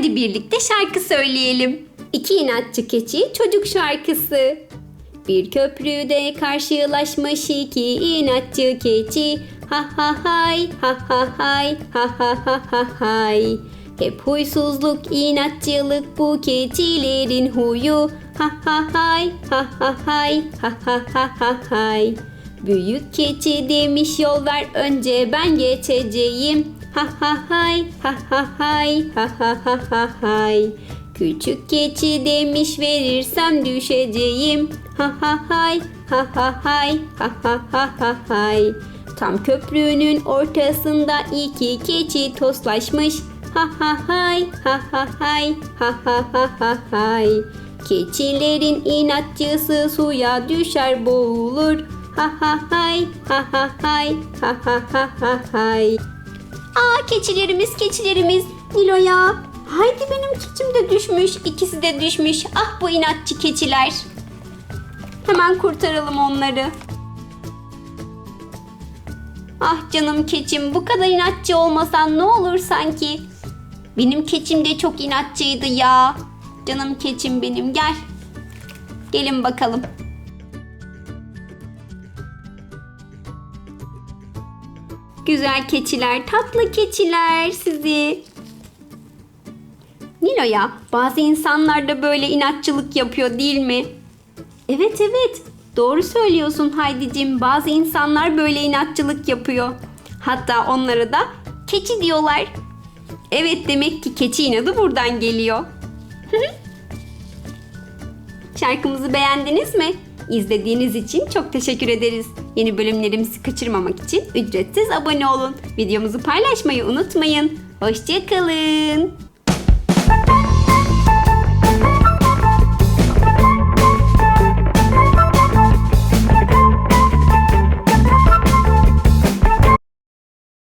Hadi birlikte şarkı söyleyelim. İki inatçı keçi çocuk şarkısı. Bir köprüde karşılaşmış iki inatçı keçi. Ha ha hay, ha ha hay, ha ha ha ha hay. Hep huysuzluk, inatçılık bu keçilerin huyu. Ha ha hay, ha ha hay, ha ha ha ha hay. Büyük keçi demiş yol ver önce ben geçeceğim. Ha ha hay, ha ha hay, ha ha ha ha hay. Küçük keçi demiş verirsem düşeceğim. Ha ha hay, ha ha hay, ha ha ha ha hay. Tam köprünün ortasında iki keçi toslaşmış. Ha ha hay, ha ha hay, ha ha ha ha hay. Keçilerin inatçısı suya düşer boğulur. Ha ha hay, ha ha hay, ha ha ha ha hay. Aa keçilerimiz keçilerimiz. Nilo'ya. Haydi benim keçim de düşmüş. ikisi de düşmüş. Ah bu inatçı keçiler. Hemen kurtaralım onları. Ah canım keçim bu kadar inatçı olmasan ne olur sanki. Benim keçim de çok inatçıydı ya. Canım keçim benim gel. Gelin bakalım. Güzel keçiler, tatlı keçiler sizi. Nilo'ya bazı insanlar da böyle inatçılık yapıyor değil mi? Evet evet doğru söylüyorsun Haydicim bazı insanlar böyle inatçılık yapıyor. Hatta onlara da keçi diyorlar. Evet demek ki keçi inadı buradan geliyor. Şarkımızı beğendiniz mi? İzlediğiniz için çok teşekkür ederiz. Yeni bölümlerimizi kaçırmamak için ücretsiz abone olun. Videomuzu paylaşmayı unutmayın. Hoşçakalın.